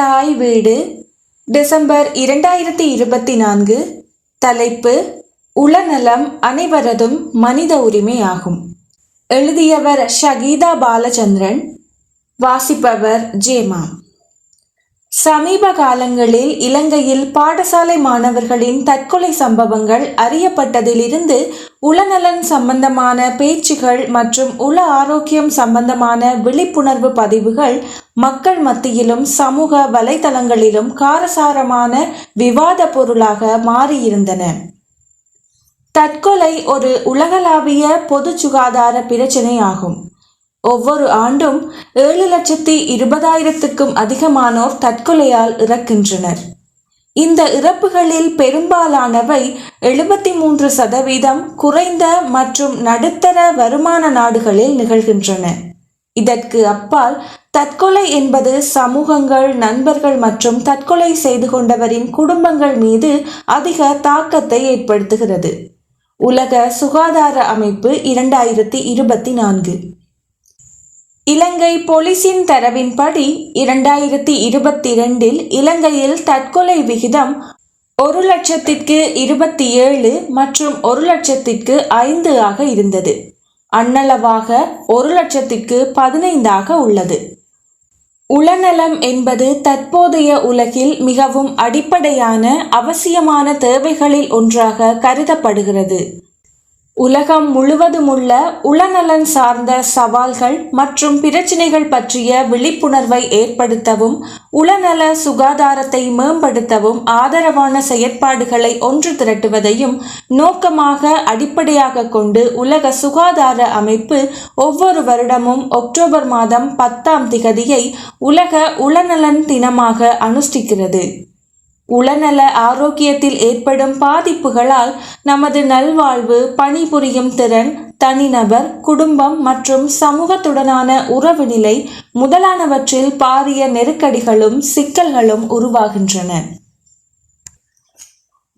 தாய் வீடு டிசம்பர் இரண்டாயிரத்தி இருபத்தி நான்கு தலைப்பு உளநலம் அனைவரதும் மனித உரிமை ஆகும் எழுதியவர் ஷகீதா பாலச்சந்திரன் வாசிப்பவர் ஜேமா சமீப காலங்களில் இலங்கையில் பாடசாலை மாணவர்களின் தற்கொலை சம்பவங்கள் அறியப்பட்டதிலிருந்து உளநலன் சம்பந்தமான பேச்சுகள் மற்றும் உள ஆரோக்கியம் சம்பந்தமான விழிப்புணர்வு பதிவுகள் மக்கள் மத்தியிலும் சமூக வலைதளங்களிலும் காரசாரமான விவாத பொருளாக மாறியிருந்தன. தற்கொலை ஒரு உலகளாவிய பொது சுகாதார பிரச்சினை ஆகும் ஒவ்வொரு ஆண்டும் ஏழு லட்சத்தி இருபதாயிரத்துக்கும் அதிகமானோர் தற்கொலையால் இறக்கின்றனர். இந்த இறப்புகளில் பெரும்பாலானவை எழுபத்தி மூன்று சதவீதம் குறைந்த மற்றும் நடுத்தர வருமான நாடுகளில் நிகழ்கின்றன. இதற்கு அப்பால் தற்கொலை என்பது சமூகங்கள் நண்பர்கள் மற்றும் தற்கொலை செய்து கொண்டவரின் குடும்பங்கள் மீது அதிக தாக்கத்தை ஏற்படுத்துகிறது. உலக சுகாதார அமைப்பு இரண்டாயிரத்தி இருபத்தி நான்கு. இலங்கை போலீசின் தரவின்படி இரண்டாயிரத்தி இருபத்தி இரண்டில் இலங்கையில் தற்கொலை விகிதம் ஒரு லட்சத்திற்கு இருபத்தி ஏழு மற்றும் ஒரு லட்சத்திற்கு ஐந்து ஆக இருந்தது. அன்னளவாக ஒரு லட்சத்திற்கு பதினைந்தாக உள்ளது. உளநலம் என்பது தற்போதைய உலகில் மிகவும் அடிப்படையான அவசியமான தேவைகளில் ஒன்றாக கருதப்படுகிறது. உலகம் முழுவதுமுள்ள உளநலன் சார்ந்த சவால்கள் மற்றும் பிரச்சினைகள் பற்றிய விழிப்புணர்வை ஏற்படுத்தவும் உளநல சுகாதாரத்தை மேம்படுத்தவும் ஆதரவான செயற்பாடுகளை ஒன்று திரட்டுவதையும் நோக்கமாக அடிப்படையாக கொண்டு உலக சுகாதார அமைப்பு ஒவ்வொரு வருடமும் அக்டோபர் மாதம் பத்தாம் திகதியை உலக உளநலன் தினமாக அனுஷ்டிக்கிறது. உளநல ஆரோக்கியத்தில் ஏற்படும் பாதிப்புகளால் நமது நல்வாழ்வு பணிபுரியும் திறன் தனிநபர் குடும்பம் மற்றும் சமூகத்துடனான உறவு நிலை முதலானவற்றில் பாரிய நெருக்கடிகளும் சிக்கல்களும் உருவாகின்றன.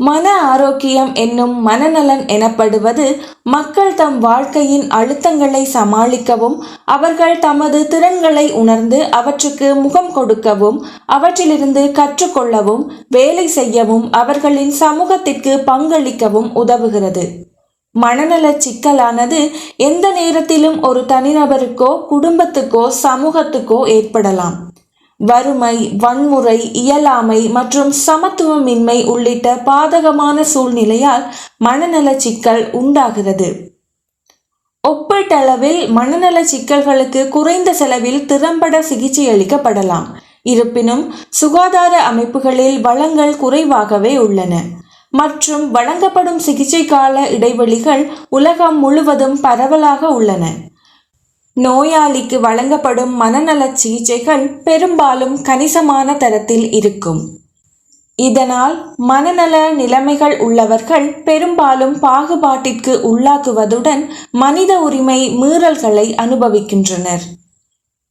மன ஆரோக்கியம் என்னும் மனநலன் எனப்படுவது மக்கள் தம் வாழ்க்கையின் அழுத்தங்களை சமாளிக்கவும் அவர்கள் தமது திறன்களை உணர்ந்து அவற்றுக்கு முகம் கொடுக்கவும் அவற்றிலிருந்து கற்றுக்கொள்ளவும் வேலை செய்யவும் அவர்களின் சமூகத்திற்கு பங்களிக்கவும் உதவுகிறது. மனநல சிக்கலானது எந்த நேரத்திலும் ஒரு தனிநபருக்கோ குடும்பத்துக்கோ சமூகத்துக்கோ ஏற்படலாம். வறுமை வன்முறை இயலாமை மற்றும் சமத்துவமின்மை உள்ளிட்ட பாதகமான சூழ்நிலையால் மனநல சிக்கல் உண்டாகிறது. ஒப்பீட்டளவில் மனநல சிக்கல்களுக்கு குறைந்த செலவில் திறம்பட சிகிச்சை அளிக்கப்படலாம். இருப்பினும் சுகாதார அமைப்புகளில் வளங்கள் குறைவாகவே உள்ளன. மற்றும் வழங்கப்படும் சிகிச்சை கால இடைவெளிகள் உலகம் முழுவதும் பரவலாக உள்ளன. நோயாளிக்கு வழங்கப்படும் மனநல சிகிச்சைகள் பெரும்பாலும் கணிசமான தரத்தில் இருக்கும். இதனால் மனநல நிலைமைகள் உள்ளவர்கள் பெரும்பாலும் பாகுபாட்டிற்கு உள்ளாக்குவதுடன் மனித உரிமை மீறல்களை அனுபவிக்கின்றனர்.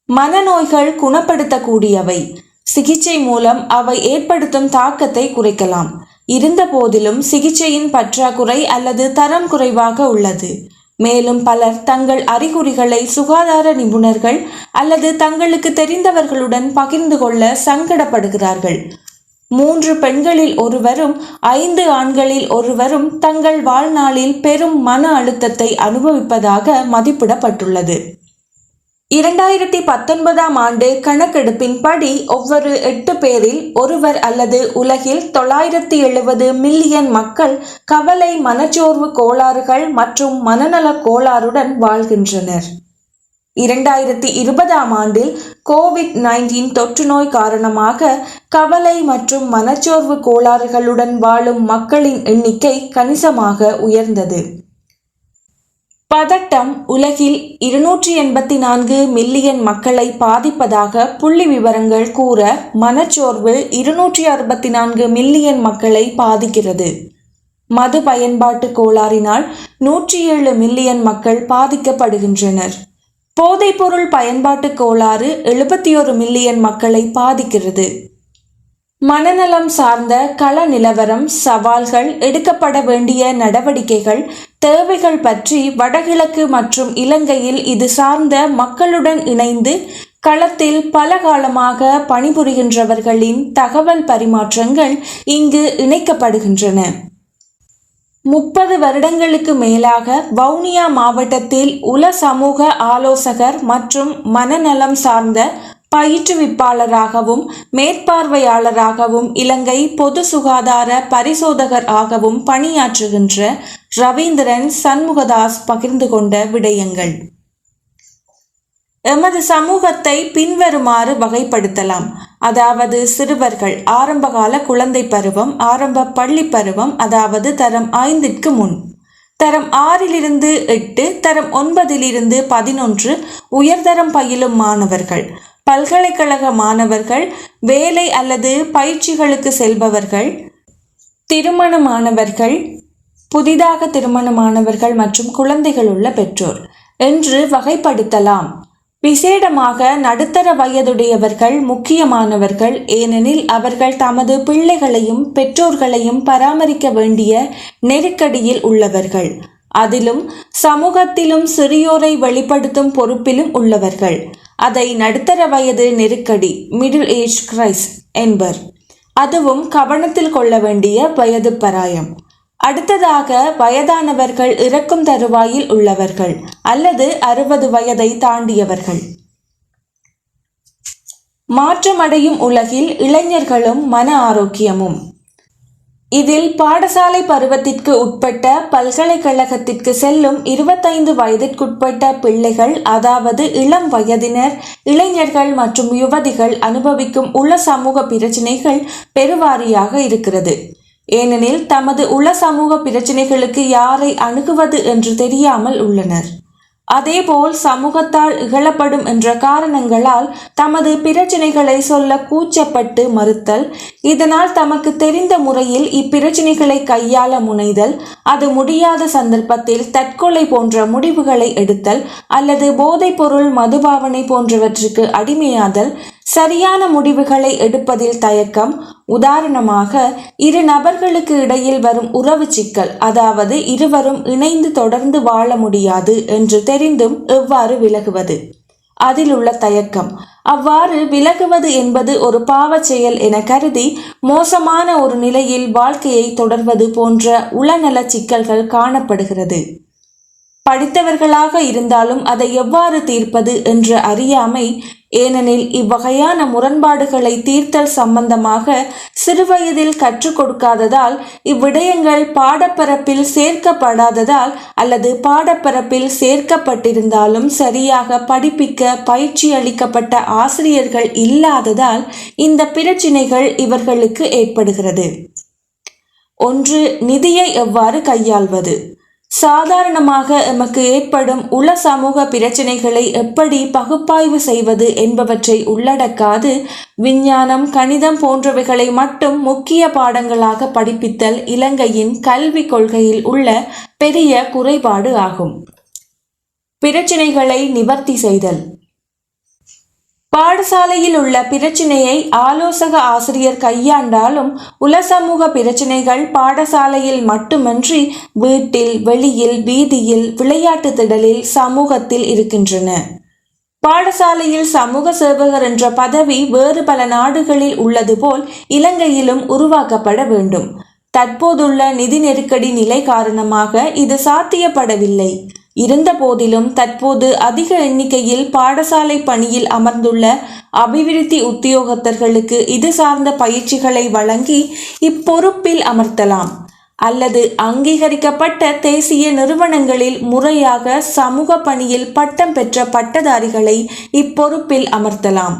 மனநோய்கள் குணப்படுத்தக்கூடியவை. சிகிச்சை மூலம் அவை ஏற்படுத்தும் தாக்கத்தை குறைக்கலாம். இருந்த போதிலும் சிகிச்சையின் பற்றாக்குறை அல்லது தரம் குறைவாக உள்ளது. மேலும் பலர் தங்கள் அறிகுறிகளை சுகாதார நிபுணர்கள் அல்லது தங்களுக்கு தெரிந்தவர்களுடன் பகிர்ந்து கொள்ள சங்கடப்படுகிறார்கள். மூன்று பெண்களில் ஒருவரும் ஐந்து ஆண்களில் ஒருவரும் தங்கள் வாழ்நாளில் பெரும் மன அழுத்தத்தை அனுபவிப்பதாக மதிப்பிடப்பட்டுள்ளது. இரண்டாயிரத்தி பத்தொன்பதாம் ஆண்டு கணக்கெடுப்பின்படி ஒவ்வொரு எட்டு பேரில் ஒருவர் அல்லது உலகில் தொள்ளாயிரத்தி எழுபது மில்லியன் மக்கள் கவலை மனச்சோர்வு கோளாறுகள் மற்றும் மனநல கோளாறுடன் வாழ்கின்றனர். இரண்டாயிரத்தி இருபதாம் ஆண்டில் கோவிட் நைன்டீன் தொற்று நோய் காரணமாக கவலை மற்றும் மனச்சோர்வு கோளாறுகளுடன் வாழும் மக்களின் எண்ணிக்கை கணிசமாக உயர்ந்தது. பதட்டம் உலகில் இருநூற்றி எண்பத்தி நான்கு மில்லியன் மக்களை பாதிப்பதாக புள்ளி விவரங்கள் கூற மனச்சோர்வு இருநூற்றி அறுபத்தி நான்கு மில்லியன் மக்களை பாதிக்கிறது. மது பயன்பாட்டு கோளாறினால் நூற்றி ஏழு மில்லியன் மக்கள் பாதிக்கப்படுகின்றனர். போதைப்பொருள் பயன்பாட்டு கோளாறு எழுபத்தி ஒரு மில்லியன் மக்களை பாதிக்கிறது. மனநலம் சார்ந்த கள நிலவரம் சவால்கள் எடுக்கப்பட வேண்டிய நடவடிக்கைகள் தேவைகள் பற்றி வடகிழக்கு மற்றும் இலங்கையில் இது சார்ந்த மக்களுடன் இணைந்து களத்தில் பல காலமாக பணிபுரிகின்றவர்களின் தகவல் பரிமாற்றங்கள் இங்கு இணைக்கப்படுகின்றன. முப்பது வருடங்களுக்கு மேலாக வவுனியா மாவட்டத்தில் உல சமூக ஆலோசகர் மற்றும் மனநலம் சார்ந்த பயிற்றுவிப்பாளராகவும் மேற்பார்வையாளராகவும் இலங்கை பொது சுகாதார பரிசோதகர் ஆகவும் பணியாற்றுகின்ற ரவீந்திரன் சண்முகதாஸ் பகிர்ந்து கொண்ட விடயங்கள். எமது சமூகத்தை பின்வருமாறு வகைப்படுத்தலாம். அதாவது சிறுவர்கள் ஆரம்பகால குழந்தை பருவம் ஆரம்ப பள்ளி பருவம் அதாவது தரம் ஐந்திற்கு முன். தரம் ஆறிலிருந்து எட்டு தரம் ஒன்பதிலிருந்து பதினொன்று உயர்தரம் பயிலும் மாணவர்கள். பல்கலைக்கழக மாணவர்கள் வேலை அல்லது பயிற்சிகளுக்கு செல்பவர்கள் திருமணமானவர்கள் புதிதாக திருமணமானவர்கள் மற்றும் குழந்தைகள் உள்ள பெற்றோர் என்று வகைப்படுத்தலாம். விசேடமாக நடுத்தர வயதுடையவர்கள் முக்கியமானவர்கள் ஏனெனில் அவர்கள் தமது பிள்ளைகளையும் பெற்றோர்களையும் பராமரிக்க வேண்டிய நெருக்கடியில் உள்ளவர்கள். அதிலும் சமூகத்திலும் சிறியோரை வெளிப்படுத்தும் பொறுப்பிலும் உள்ளவர்கள். அதை நடுத்தர வயது நெருக்கடி மிடில் ஏஜ் கிரைஸ் என்பர். அதுவும் கவனத்தில் கொள்ள வேண்டிய வயது பராயம். அடுத்ததாக வயதானவர்கள் இறக்கும் தருவாயில் உள்ளவர்கள் அல்லது அறுபது வயதை தாண்டியவர்கள். மாற்றமடையும் உலகில் இளைஞர்களும் மன ஆரோக்கியமும். இதில் பாடசாலை பருவத்திற்கு உட்பட்ட பல்கலைக்கழகத்திற்கு செல்லும் இருபத்தைந்து வயதிற்குட்பட்ட பிள்ளைகள் அதாவது இளம் வயதினர் இளைஞர்கள் மற்றும் யுவதிகள் அனுபவிக்கும் உள்ள சமூக பிரச்சினைகள் பெருவாரியாக இருக்கிறது. ஏனெனில் தமது உள சமூக பிரச்சினைகளுக்கு யாரை அணுகுவது என்று தெரியாமல் உள்ளனர். அதேபோல் சமூகத்தால் இகழப்படும் என்ற காரணங்களால் தமது பிரச்சனைகளை சொல்ல கூச்சப்பட்டு மறுத்தல் இதனால் தமக்கு தெரிந்த முறையில் இப்பிரச்சனைகளை கையாள முனைதல் அது முடியாத சந்தர்ப்பத்தில் தற்கொலை போன்ற முடிவுகளை எடுத்தல் அல்லது போதைப்பொருள் மதுபாவனை போன்றவற்றுக்கு அடிமையாதல் சரியான முடிவுகளை எடுப்பதில் தயக்கம் உதாரணமாக இரு நபர்களுக்கு இடையில் வரும் உறவு சிக்கல் அதாவது இருவரும் இணைந்து தொடர்ந்து வாழ முடியாது என்று தெரிந்தும் எவ்வாறு விலகுவது? அதில் உள்ள தயக்கம். அவ்வாறு விலகுவது என்பது ஒரு பாவச் செயல் என கருதி மோசமான ஒரு நிலையில் வாழ்க்கையை தொடர்வது போன்ற உளநல சிக்கல்கள் காணப்படுகிறது. படித்தவர்களாக இருந்தாலும் அதை எவ்வாறு தீர்ப்பது என்று அறியாமை ஏனெனில் இவ்வகையான முரண்பாடுகளை தீர்த்தல் சம்பந்தமாக சிறுவயதில் கற்றுக் கொடுக்காததால் இவ்விடயங்கள் பாடப்பரப்பில் சேர்க்கப்படாததால் அல்லது பாடப்பரப்பில் சேர்க்கப்பட்டிருந்தாலும் சரியாக படிப்பிக்க பயிற்சி அளிக்கப்பட்ட ஆசிரியர்கள் இல்லாததால் இந்த பிரச்சினைகள் இவர்களுக்கு ஏற்படுகிறது. ஒன்று நிதியை எவ்வாறு கையாள்வது? சாதாரணமாக எமக்கு ஏற்படும் உள சமூக பிரச்சனைகளை எப்படி பகுப்பாய்வு செய்வது என்பவற்றை உள்ளடக்காது விஞ்ஞானம் கணிதம் போன்றவைகளை மட்டும் முக்கிய பாடங்களாக படிப்பித்தல் இலங்கையின் கல்விக் கொள்கையில் உள்ள பெரிய குறைபாடு ஆகும். பிரச்சினைகளை நிவர்த்தி செய்தல். பாடசாலையில் உள்ள பிரச்சினையை ஆலோசக ஆசிரியர் கையாண்டாலும் உல சமூக பிரச்சினைகள் பாடசாலையில் மட்டுமன்றி வீட்டில் வெளியில் வீதியில் விளையாட்டு திடலில் சமூகத்தில் இருக்கின்றன. பாடசாலையில் சமூக சேவகர் என்ற பதவி வேறு பல நாடுகளில் உள்ளது போல் இலங்கையிலும் உருவாக்கப்பட வேண்டும். தற்போதுள்ள நிதி நெருக்கடி நிலை காரணமாக இது சாத்தியப்படவில்லை. இருந்தபோதிலும் தற்போது அதிக எண்ணிக்கையில் பாடசாலை பணியில் அமர்ந்துள்ள அபிவிருத்தி உத்தியோகத்தர்களுக்கு இது சார்ந்த பயிற்சிகளை வழங்கி இப்பொறுப்பில் அமர்த்தலாம். அல்லது அங்கீகரிக்கப்பட்ட தேசிய நிறுவனங்களில் முறையாக சமூக பணியில் பட்டம் பெற்ற பட்டதாரிகளை இப்பொறுப்பில் அமர்த்தலாம்.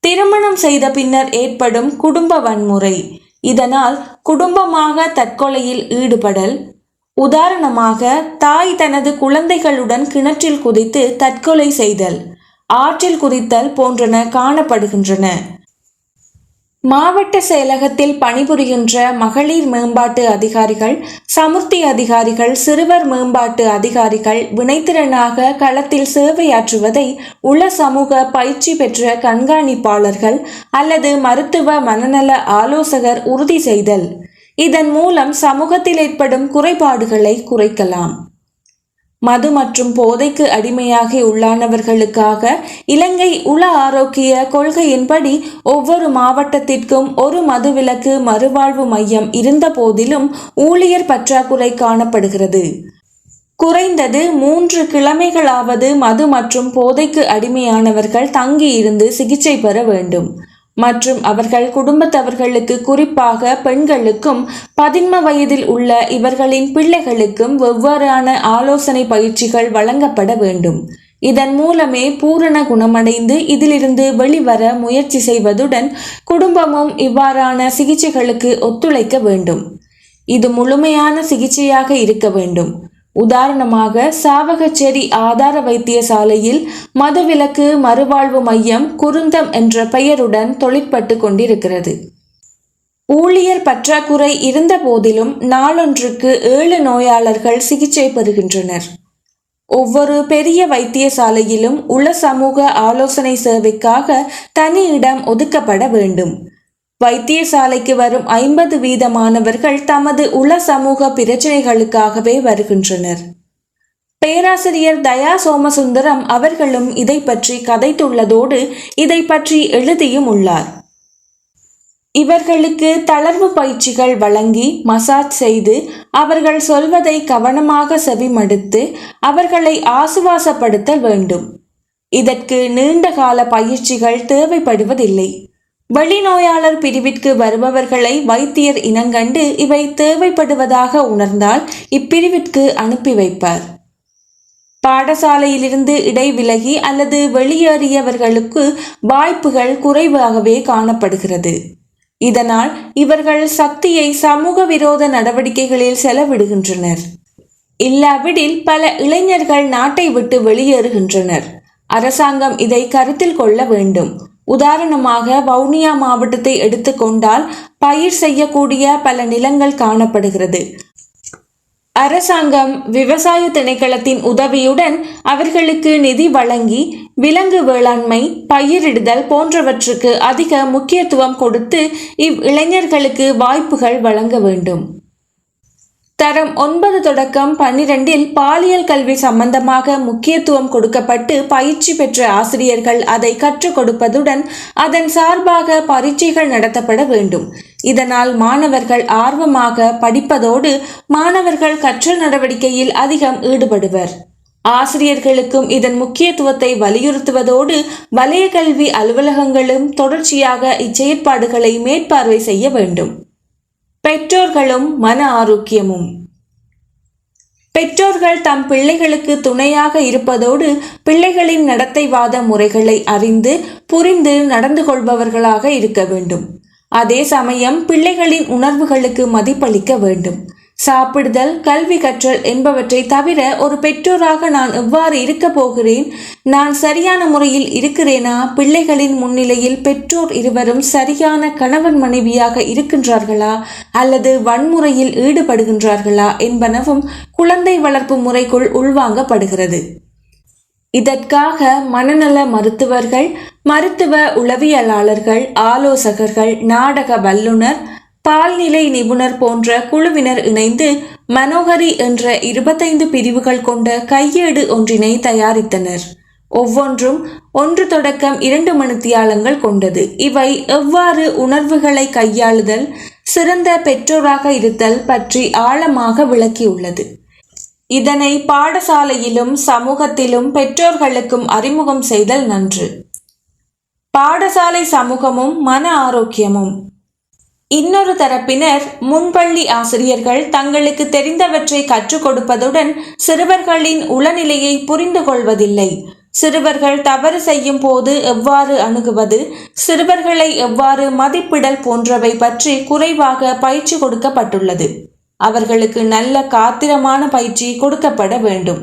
திருமணம் செய்த பின்னர் ஏற்படும் குடும்ப வன்முறை. இதனால் குடும்பமாக தற்கொலையில் ஈடுபடல் உதாரணமாக தாய் தனது குழந்தைகளுடன் கிணற்றில் குதித்து தற்கொலை செய்தல் ஆற்றில் குதித்தல் போன்றன காணப்படுகின்றன. மாவட்ட செயலகத்தில் பணிபுரிகின்ற மகளிர் மேம்பாட்டு அதிகாரிகள் சமுர்த்தி அதிகாரிகள் சிறுவர் மேம்பாட்டு அதிகாரிகள் வினைத்திறனாக களத்தில் சேவையாற்றுவதை உள சமூக பயிற்சி பெற்ற கண்காணிப்பாளர்கள் அல்லது மருத்துவ மனநல ஆலோசகர் உறுதி செய்தல் இதன் மூலம் சமூகத்தில் ஏற்படும் குறைபாடுகளை குறைக்கலாம். மது மற்றும் போதைக்கு அடிமையாகி உள்ளானவர்களுக்காக இலங்கை உள ஆரோக்கிய கொள்கையின்படி ஒவ்வொரு மாவட்டத்திற்கும் ஒரு மதுவிலக்கு மறுவாழ்வு மையம் இருந்த போதிலும் ஊழியர் பற்றாக்குறை காணப்படுகிறது. குறைந்தது மூன்று கிழமைகளாவது மது மற்றும் போதைக்கு அடிமையானவர்கள் தங்கியிருந்து சிகிச்சை பெற வேண்டும். மற்றும் அவர்கள் குடும்பத்தவர்களுக்கு குறிப்பாக பெண்களுக்கும் பதின்ம வயதில் உள்ள இவர்களின் பிள்ளைகளுக்கும் வெவ்வேறான ஆலோசனை பயிற்சிகள் வழங்கப்பட வேண்டும். இதன் மூலமே பூரண குணமடைந்து இதிலிருந்து வெளிவர முயற்சி செய்வதுடன் குடும்பமும் இவ்வாறான சிகிச்சைகளுக்கு ஒத்துழைக்க வேண்டும். இது முழுமையான சிகிச்சையாக இருக்க வேண்டும். உதாரணமாக சாவகச்சேரி ஆதார வைத்தியசாலையில் மதுவிலக்கு மறுவாழ்வு மையம் குருந்தம் என்ற பெயருடன் தொழிற்பட்டு கொண்டிருக்கிறது. ஊழியர் பற்றாக்குறை இருந்த போதிலும் நாளொன்றுக்கு ஏழு நோயாளர்கள் சிகிச்சை பெறுகின்றனர். ஒவ்வொரு பெரிய வைத்தியசாலையிலும் உள சமூக ஆலோசனை சேவைக்காக தனி இடம் ஒதுக்கப்பட வேண்டும். வைத்தியசாலைக்கு வரும் ஐம்பது வீத மாணவர்கள் தமது உள சமூக பிரச்சனைகளுக்காகவே வருகின்றனர். பேராசிரியர் தயா சோமசுந்தரம் அவர்களும் இதை பற்றி கதைத்துள்ளதோடு இதை பற்றி எழுதியும் உள்ளார். இவர்களுக்கு தளர்வு பயிற்சிகள் வழங்கி மசாஜ் செய்து அவர்கள் சொல்வதை கவனமாக செவிமடுத்து அவர்களை ஆசுவாசப்படுத்த வேண்டும். இதற்கு நீண்ட கால பயிற்சிகள் தேவைப்படுவதில்லை. வெளிநோயாளர் பிரிவிற்கு வருபவர்களை வைத்தியர் இனங்கண்டு இவை தேவைப்படுவதாக உணர்ந்தால் இப்பிரிவிற்கு அனுப்பி வைப்பார். பாடசாலையிலிருந்து இடைவிலகி அல்லது வெளியேறியவர்களுக்கு வாய்ப்புகள் குறைவாகவே காணப்படுகிறது. இதனால் இவர்கள் சக்தியை சமூக விரோத நடவடிக்கைகளில் செலவிடுகின்றனர். இல்லாவிடில் பல இளைஞர்கள் நாட்டை விட்டு வெளியேறுகின்றனர். அரசாங்கம் இதை கருத்தில் கொள்ள வேண்டும். உதாரணமாக வவுனியா மாவட்டத்தை எடுத்துக்கொண்டால் பயிர் செய்யக்கூடிய பல நிலங்கள் காணப்படுகிறது. அரசாங்கம் விவசாய திணைக்களத்தின் உதவியுடன் அவர்களுக்கு நிதி வழங்கி விலங்கு வேளாண்மை பயிரிடுதல் போன்றவற்றுக்கு அதிக முக்கியத்துவம் கொடுத்து இவ் இளைஞர்களுக்கு வாய்ப்புகள் வழங்க வேண்டும். தரம் ஒன்பது தொடக்கம் பன்னிரண்டில் பாலியல் கல்வி சம்பந்தமாக முக்கியத்துவம் கொடுக்கப்பட்டு பயிற்சி பெற்ற ஆசிரியர்கள் அதை கற்றுக் கொடுப்பதுடன் அதன் சார்பாக பரீட்சைகள் நடத்தப்பட வேண்டும். இதனால் மாணவர்கள் ஆர்வமாக படிப்பதோடு மாணவர்கள் கற்றல் நடவடிக்கையில் அதிகம் ஈடுபடுவர். ஆசிரியர்களுக்கும் இதன் முக்கியத்துவத்தை வலியுறுத்துவதோடு வலய கல்வி அலுவலகங்களும் தொடர்ச்சியாக இச்செயற்பாடுகளை மேற்பார்வை செய்ய வேண்டும். பெற்றோர்களும் மன ஆரோக்கியமும். பெற்றோர்கள் தம் பிள்ளைகளுக்கு துணையாக இருப்பதோடு பிள்ளைகளின் நடத்தைவாத முறைகளை அறிந்து புரிந்து நடந்து கொள்பவர்களாக இருக்க வேண்டும். அதே சமயம் பிள்ளைகளின் உணர்வுகளுக்கு மதிப்பளிக்க வேண்டும். சாப்பிடுதல் கல்வி கற்றல் என்பவற்றை தவிர ஒரு பெற்றோராக நான் எவ்வாறு இருக்க போகிறேன்? நான் சரியான முறையில் இருக்கிறேனா? பிள்ளைகளின் முன்னிலையில் பெற்றோர் இருவரும் சரியான கணவன் மனைவியாக இருக்கின்றார்களா? அல்லது வன்முறையில் ஈடுபடுகின்றார்களா? என்பனவும் குழந்தை வளர்ப்பு முறைக்குள் உள்வாங்கப்படுகிறது. இதற்காக மனநல மருத்துவர்கள் மருத்துவ உளவியலாளர்கள் ஆலோசகர்கள் நாடக வல்லுனர் பால்நிலை நிபுணர் போன்ற குழுவினர் இணைந்து மனோகரி என்ற இருபத்தைந்து பிரிவுகள் கொண்ட கையேடு ஒன்றினை தயாரித்தனர். ஒவ்வொன்றும் ஒன்று தொடக்கம் இரண்டு மணித்தியாலங்கள் கொண்டது. இவை எவ்வாறு உணர்வுகளை கையாளுதல் சிறந்த பெற்றோராக இருத்தல் பற்றி ஆழமாக விளக்கியுள்ளது. இதனை பாடசாலையிலும் சமூகத்திலும் பெற்றோர்களுக்கும் அறிமுகம் செய்தல் நன்று. பாடசாலை சமூகமும் மன ஆரோக்கியமும் இன்னொரு தரப்பினர் முன்பள்ளி ஆசிரியர்கள் தங்களுக்கு தெரிந்தவற்றை கற்றுக் கொடுப்பதுடன் சிறுவர்களின் உளநிலையை புரிந்து கொள்வதில்லை. சிறுவர்கள் தவறு செய்யும் போது எவ்வாறு அணுகுவது? சிறுவர்களை எவ்வாறு மதிப்பிடல் போன்றவை பற்றி குறைவாக பயிற்சி கொடுக்கப்பட்டுள்ளது. அவர்களுக்கு நல்ல காத்திரமான பயிற்சி கொடுக்கப்பட வேண்டும்.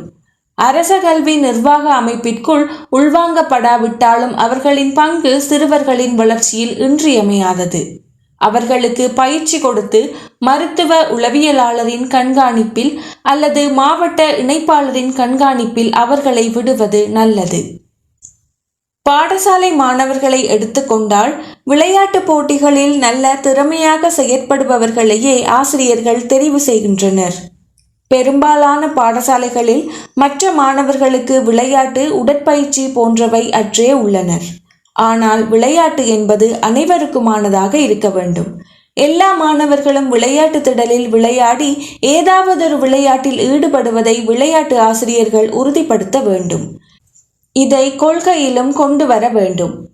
அரச கல்வி நிர்வாக அமைப்பிற்குள் உள்வாங்கப்படாவிட்டாலும் அவர்களின் பங்கு சிறுவர்களின் வளர்ச்சியில் இன்றியமையாதது. அவர்களுக்கு பயிற்சி கொடுத்து மருத்துவ உளவியலாளரின் கண்காணிப்பில் அல்லது மாவட்ட இணைப்பாளரின் கண்காணிப்பில் அவர்களை விடுவது நல்லது. பாடசாலை மாணவர்களை எடுத்துக்கொண்டால் விளையாட்டு போட்டிகளில் நல்ல திறமையாக செயற்படுபவர்களையே ஆசிரியர்கள் தெரிவு செய்கின்றனர். பெரும்பாலான பாடசாலைகளில் மற்ற மாணவர்களுக்கு விளையாட்டு உடற்பயிற்சி போன்றவை அற்றே உள்ளனர். ஆனால் விளையாட்டு என்பது அனைவருக்குமானதாக இருக்க வேண்டும். எல்லா மாணவர்களும் விளையாட்டு திடலில் விளையாடி ஏதாவதொரு விளையாட்டில் ஈடுபடுவதை விளையாட்டு ஆசிரியர்கள் உறுதிப்படுத்த வேண்டும். இதை கொள்கையிலும் கொண்டு வர வேண்டும்.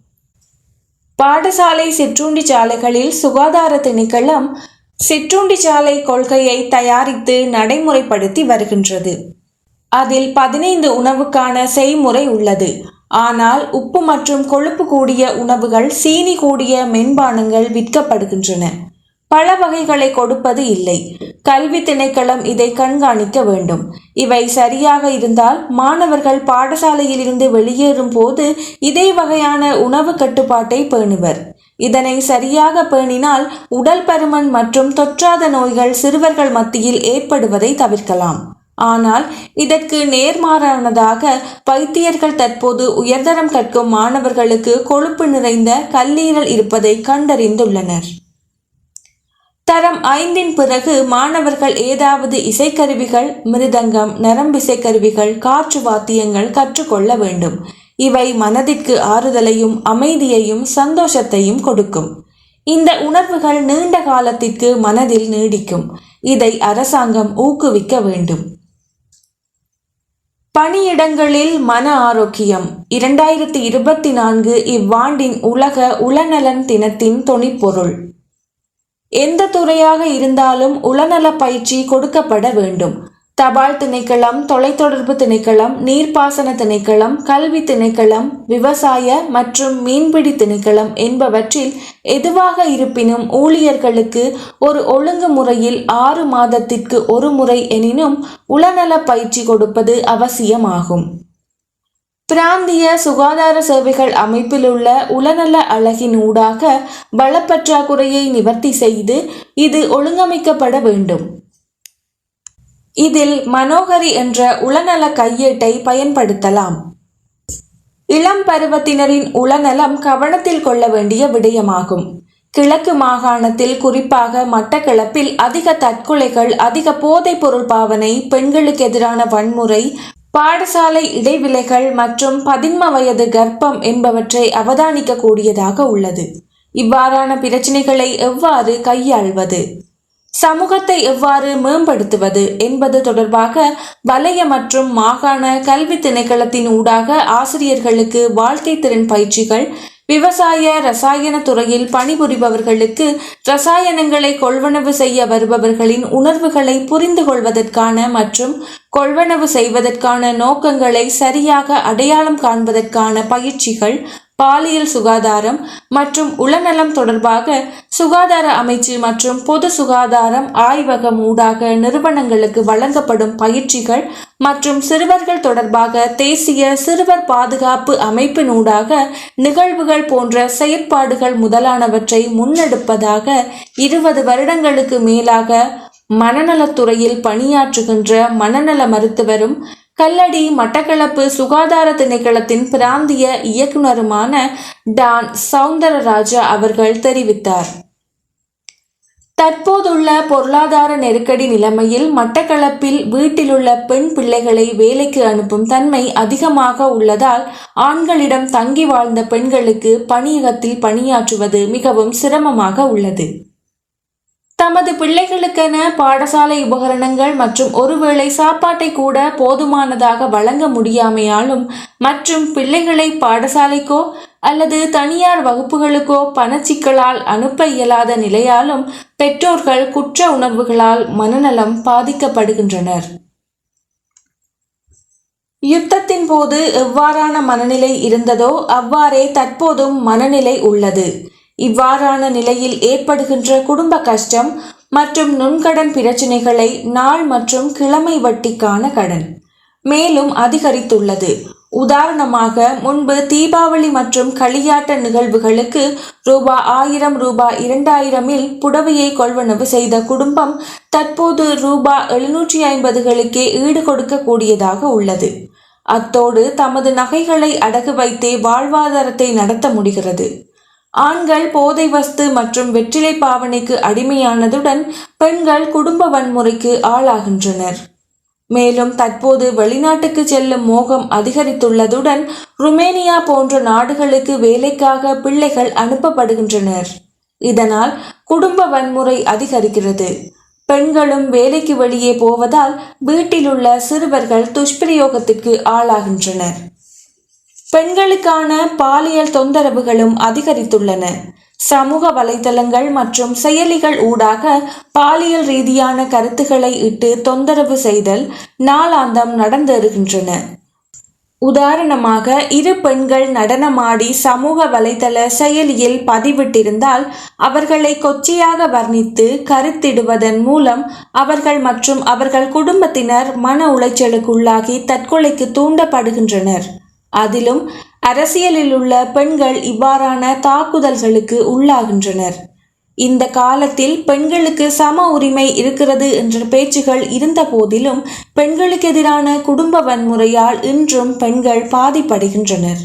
பாடசாலை சிற்றுண்டி சாலைகளில் சுகாதார திணைக்களம் சிற்றுண்டி சாலை கொள்கையை தயாரித்து நடைமுறைப்படுத்தி வருகின்றது. அதில் பதினைந்து உணவுக்கான செய்முறை உள்ளது. ஆனால் உப்பு மற்றும் கொழுப்பு கூடிய உணவுகள் சீனி கூடிய மென்பானங்கள் விற்கப்படுகின்றன. பல வகைகளை கொடுப்பது இல்லை. கல்வி திணைக்களம் இதை கண்காணிக்க வேண்டும். இவை சரியாக இருந்தால் மாணவர்கள் பாடசாலையிலிருந்து வெளியேறும் போது இதே வகையான உணவு கட்டுப்பாட்டை பேணுவர். இதனை சரியாக பேணினால் உடல் பருமன் மற்றும் தொற்றாத நோய்கள் சிறுவர்கள் மத்தியில் ஏற்படுவதை தவிர்க்கலாம். ஆனால் இதற்கு நேர்மாறானதாக வைத்தியர்கள் தற்போது உயர்தரம் கற்கும் மாணவர்களுக்கு கொழுப்பு நிறைந்த கல்லீரல் இருப்பதை கண்டறிந்துள்ளனர். தரம் ஐந்தின் பிறகு மாணவர்கள் ஏதாவது இசைக்கருவிகள் மிருதங்கம் நரம்பிசைக்கருவிகள் காற்று வாத்தியங்கள் கற்றுக்கொள்ள வேண்டும். இவை மனதிற்கு ஆறுதலையும் அமைதியையும் சந்தோஷத்தையும் கொடுக்கும். இந்த உணர்வுகள் நீண்ட காலத்திற்கு மனதில் நீடிக்கும். இதை அரசாங்கம் ஊக்குவிக்க வேண்டும். பணியிடங்களில் மன ஆரோக்கியம். இரண்டாயிரத்தி இருபத்தி நான்கு இவ்வாண்டின் உலக உளநலன் தினத்தின் தொனிப்பொருள். எந்த துறையாக இருந்தாலும் உளநல பயிற்சி கொடுக்கப்பட வேண்டும். தபால் திணைக்களம் தொலைத்தொடர்பு திணைக்களம் நீர்ப்பாசன திணைக்களம் கல்வி திணைக்களம் விவசாய மற்றும் மீன்பிடி திணைக்களம் என்பவற்றில் எதுவாக இருப்பினும் ஊழியர்களுக்கு ஒரு ஒழுங்கு முறையில் ஆறு மாதத்திற்கு ஒரு முறை எனினும் உளநல பயிற்சி கொடுப்பது அவசியமாகும். பிராந்திய சுகாதார சேவைகள் அமைப்பிலுள்ள உளநல அழகின் ஊடாக பலப்பற்றாக்குறையை நிவர்த்தி செய்து இது ஒழுங்கமைக்கப்பட வேண்டும். இதில் மனோகரி என்ற உளநல கையேட்டை பயன்படுத்தலாம். இளம் பருவத்தினரின் உளநலம் கவனத்தில் கொள்ள வேண்டிய விடயமாகும். கிழக்கு மாகாணத்தில் குறிப்பாக மட்டக்களப்பில் அதிக தற்கொலைகள் அதிக போதைப் பொருள் பாவனை பெண்களுக்கு எதிரான வன்முறை பாடசாலை இடைவிலைகள் மற்றும் பதின்ம வயது கர்ப்பம் என்பவற்றை அவதானிக்க கூடியதாக உள்ளது. இவ்வாறான பிரச்சினைகளை எவ்வாறு கையாள்வது? சமூகத்தை எவ்வாறு மேம்படுத்துவது என்பது தொடர்பாக வலய மற்றும் மாகாண கல்வி திணைக்களத்தின் ஊடாக ஆசிரியர்களுக்கு வாழ்க்கை திறன் பயிற்சிகள் விவசாய ரசாயன துறையில் பணிபுரிபவர்களுக்கு ரசாயனங்களை கொள்வனவு செய்ய வருபவர்களின் உணர்வுகளை புரிந்து கொள்வதற்கான மற்றும் கொள்வனவு செய்வதற்கான நோக்கங்களை சரியாக அடையாளம் காண்பதற்கான பயிற்சிகள் பாலியல் சுகாதாரம் மற்றும் உளநலம் தொடர்பாக சுகாதார அமைச்சு மற்றும் பொது சுகாதாரம் ஆய்வகம் ஊடாக நிறுவனங்களுக்கு வழங்கப்படும் பயிற்சிகள் மற்றும் சிறுவர்கள் தொடர்பாக தேசிய சிறுவர் பாதுகாப்பு அமைப்பினூடாக நிகழ்வுகள் போன்ற செயற்பாடுகள் முதலானவற்றை முன்னெடுப்பதாக இருபது வருடங்களுக்கு மேலாக மனநலத்துறையில் பணியாற்றுகின்ற மனநல மருத்துவரும் கல்லடி மட்டக்களப்பு சுகாதார திணைக்களத்தின் பிராந்திய இயக்குனருமான டான் சவுந்தரராஜா அவர்கள் தெரிவித்தார். தற்போதுள்ள பொருளாதார நெருக்கடி நிலைமையில் மட்டக்களப்பில் வீட்டிலுள்ள பெண் பிள்ளைகளை வேலைக்கு அனுப்பும் தன்மை அதிகமாக உள்ளதால் ஆண்களிடம் தங்கி வாழ்ந்த பெண்களுக்கு பணியகத்தில் பணியாற்றுவது மிகவும் சிரமமாக உள்ளது. தமது பிள்ளைகளுக்கென பாடசாலை உபகரணங்கள் மற்றும் ஒருவேளை சாப்பாட்டை கூட போதுமானதாக வழங்க முடியாமையாலும் மற்றும் பிள்ளைகளை பாடசாலைக்கோ அல்லது தனியார் வகுப்புகளுக்கோ பணச்சிக்கலால் அனுப்ப இயலாத நிலையாலும் பெற்றோர்கள் குற்ற உணர்வுகளால் மனநலம் பாதிக்கப்படுகின்றனர். யுத்தத்தின் போது எவ்வாறான மனநிலை இருந்ததோ அவ்வாறே தற்போதும் மனநிலை உள்ளது. இவ்வாறான நிலையில் ஏற்படுகின்ற குடும்ப கஷ்டம் மற்றும் நுண்கடன் பிரச்சினைகளை நாள் மற்றும் கிழமை வட்டிக்கான கடன். மேலும் அதிகரித்துள்ளது. உதாரணமாக முன்பு தீபாவளி மற்றும் களியாட்ட நிகழ்வுகளுக்கு ரூபா ஆயிரம் ரூபாய் இரண்டாயிரமில் புடவையை கொள்வனவு செய்த குடும்பம் தற்போது ரூபா எழுநூற்றி ஐம்பதுகளுக்கே ஈடு கொடுக்கக்கூடியதாக உள்ளது. அத்தோடு தமது நகைகளை அடகு வைத்தே வாழ்வாதாரத்தை நடத்த முடிகிறது. ஆண்கள் போதை வஸ்து மற்றும் வெற்றிலை பாவனைக்கு அடிமையானதுடன் பெண்கள் குடும்ப வன்முறைக்கு ஆளாகின்றனர். மேலும் தற்போது வெளிநாட்டுக்கு செல்லும் மோகம் அதிகரித்துள்ளதுடன் ருமேனியா போன்ற நாடுகளுக்கு வேலைக்காக பிள்ளைகள் அனுப்பப்படுகின்றனர். இதனால் குடும்ப வன்முறை அதிகரிக்கிறது. பெண்களும் வேலைக்கு வெளியே போவதால் வீட்டிலுள்ள சிறுவர்கள் துஷ்பிரயோகத்திற்கு ஆளாகின்றனர். பெண்களுக்கான பாலியல் தொந்தரவுகளும் அதிகரித்துள்ளன. சமூக வலைதளங்கள் மற்றும் செயலிகள் ஊடாக பாலியல் ரீதியான கருத்துக்களை இட்டு தொந்தரவு செய்தல் நாளாந்தம் நடந்தேறுகின்றன. உதாரணமாக இரு பெண்கள் நடனமாடி சமூக வலைதள செயலியில் பதிவிட்டிருந்தால் அவர்களை கொச்சையாக வர்ணித்து கருத்திடுவதன் மூலம் அவர்கள் மற்றும் அவர்கள் குடும்பத்தினர் மன உளைச்சலுக்குள்ளாகி தற்கொலைக்கு தூண்டப்படுகின்றனர். அதிலும் அரசியலில் உள்ள பெண்கள் இவ்வாறான தாக்குதல்களுக்கு உள்ளாகின்றனர். இந்த காலத்தில் பெண்களுக்கு சம உரிமை இருக்கிறது என்ற பேச்சுகள் இருந்த போதிலும் பெண்களுக்கு எதிரான குடும்ப வன்முறையால் இன்றும் பெண்கள் பாதிப்படைகின்றனர்.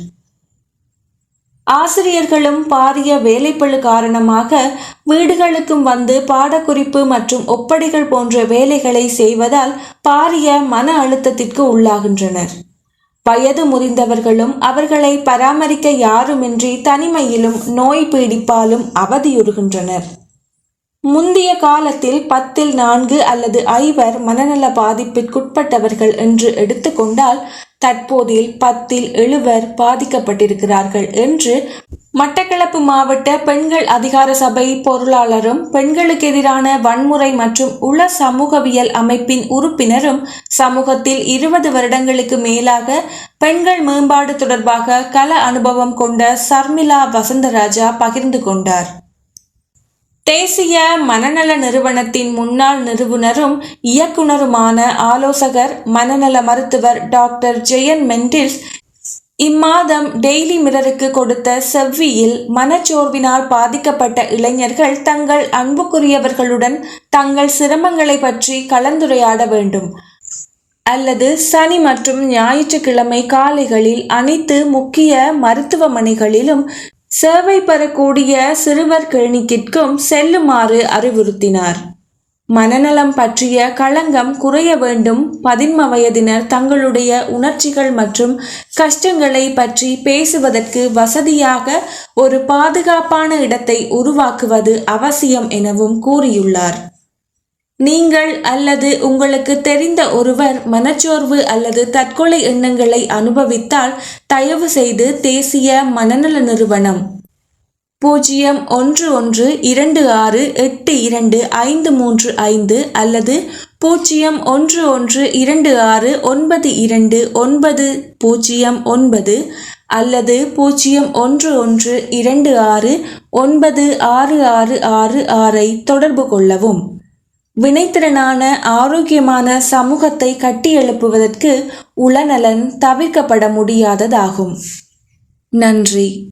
ஆசிரியர்களும் பாரிய வேலைப்பழு காரணமாக வீடுகளுக்கும் வந்து பாடக்குறிப்பு மற்றும் ஒப்படைகள் போன்ற வேலைகளை செய்வதால் பாரிய மன அழுத்தத்திற்கு உள்ளாகின்றனர். வயது முறிந்தவர்களும் அவர்களை பராமரிக்க யாருமின்றி தனிமையிலும் நோய் பீடிப்பாலும் அவதியுறுகின்றனர். முந்தைய காலத்தில் பத்தில் நான்கு அல்லது ஐவர் மனநல பாதிப்பிற்குட்பட்டவர்கள் என்று எடுத்துக்கொண்டால் தற்போதில் பத்தில் எழுவர் பாதிக்கப்பட்டிருக்கிறார்கள் என்று மட்டக்களப்பு மாவட்ட பெண்கள் அதிகார சபை பொருளாளரும் பெண்களுக்கு எதிரான வன்முறை மற்றும் உள சமூகவியல் அமைப்பின் உறுப்பினரும் சமூகத்தில் இருபது வருடங்களுக்கு மேலாக பெண்கள் மேம்பாடு தொடர்பாக கல அனுபவம் கொண்ட சர்மிளா வசந்தராஜா பகிர்ந்து கொண்டார். தேசிய மனநல நிறுவனத்தின் முன்னாள் நிறுவனரும் இயக்குனருமான ஆலோசகர் மனநல மருத்துவர் டாக்டர் ஜெயன் மெண்டில்ஸ் இம்மாதம் டெய்லி மிரருக்கு கொடுத்த செவ்வியில் மனச்சோர்வினால் பாதிக்கப்பட்ட இளைஞர்கள் தங்கள் அன்புக்குரியவர்களுடன் தங்கள் சிரமங்களை பற்றி கலந்துரையாட வேண்டும். அல்லது சனி மற்றும் ஞாயிற்றுக்கிழமை காலைகளில் அனைத்து முக்கிய மருத்துவமனைகளிலும் சேவை பெறக்கூடிய சிறுவர் கிளினிக்கிற்கும் செல்லுமாறு அறிவுறுத்தினார். மனநலம் பற்றிய களங்கம் குறைய வேண்டும். பதின்ம வயதினர் தங்களுடைய உணர்ச்சிகள் மற்றும் கஷ்டங்களை பற்றி பேசுவதற்கு வசதியாக ஒரு பாதுகாப்பான இடத்தை உருவாக்குவது அவசியம் எனவும் கூறியுள்ளார். நீங்கள் அல்லது உங்களுக்கு தெரிந்த ஒருவர் மனச்சோர்வு அல்லது தற்கொலை எண்ணங்களை அனுபவித்தால் தயவு செய்து தேசிய மனநல நிறுவனம் பூஜ்ஜியம் ஒன்று ஒன்று இரண்டு ஆறு எட்டு இரண்டு ஐந்து மூன்று ஐந்து அல்லது பூஜ்ஜியம் ஒன்று ஒன்று இரண்டு ஆறு ஒன்பது இரண்டு ஒன்பது பூஜ்ஜியம் ஒன்பது அல்லது பூஜ்ஜியம் ஒன்று ஒன்று இரண்டு ஆறு ஒன்பது ஆறு ஆறு ஆறு ஆறை தொடர்பு கொள்ளவும். வினைத்திறனான ஆரோக்கியமான சமூகத்தை கட்டியெழுப்புவதற்கு உளநலன் தவிர்க்கப்பட முடியாததாகும். நன்றி.